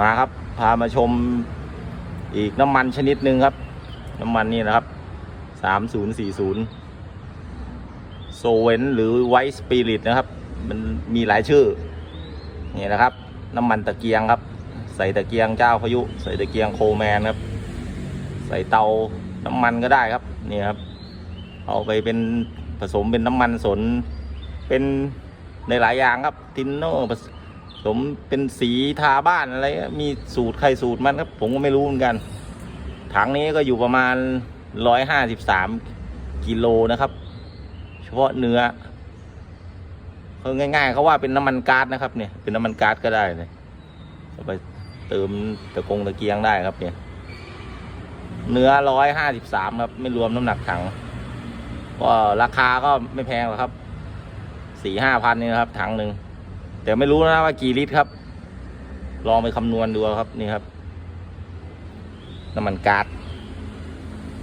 มาครับ พามาชมอีกน้ำมันชนิดหนึ่งครับ น้ำมันนี่นะครับ 3040 โซเวนหรือไวท์สปิริตนะครับ มันมีหลายชื่อ นี่นะครับ น้ำมันตะเกียงครับ ใส่ตะเกียงเจ้าพายุ ใส่ตะเกียงโคแมนครับ ใส่เตาน้ำมันก็ได้ครับนี่ครับ เอาไปเป็นผสมเป็นน้ำมันสน เป็นในหลายอย่างครับ ทินโน สมเป็นสีทาบ้านอะไรมีสูตรใครสูตรมันครับ ผมก็ไม่รู้เหมือนกัน ถังนี้ก็อยู่ประมาณร้อยห้าสิบสามกิโลนะครับ เฉพาะเนื้อเขาง่าย ๆเขาว่าเป็นน้ำมันก๊าซนะครับ เนี่ยเป็นน้ำมันก๊าซก็ได้เลยเอาไปเติมตะกงตะเกียงได้ครับ เนี่ย เนื้อร้อยห้าสิบสามครับ ไม่รวมน้ำหนักถังก็ราคาก็ไม่แพงหรอกครับสี่ห้าพันนี่นะครับ ถังหนึ่ง แต่ไม่รู้นะว่ากี่ลิตรครับ ลองไปคำนวณดูครับนี่ครับน้ำมันก๊าซ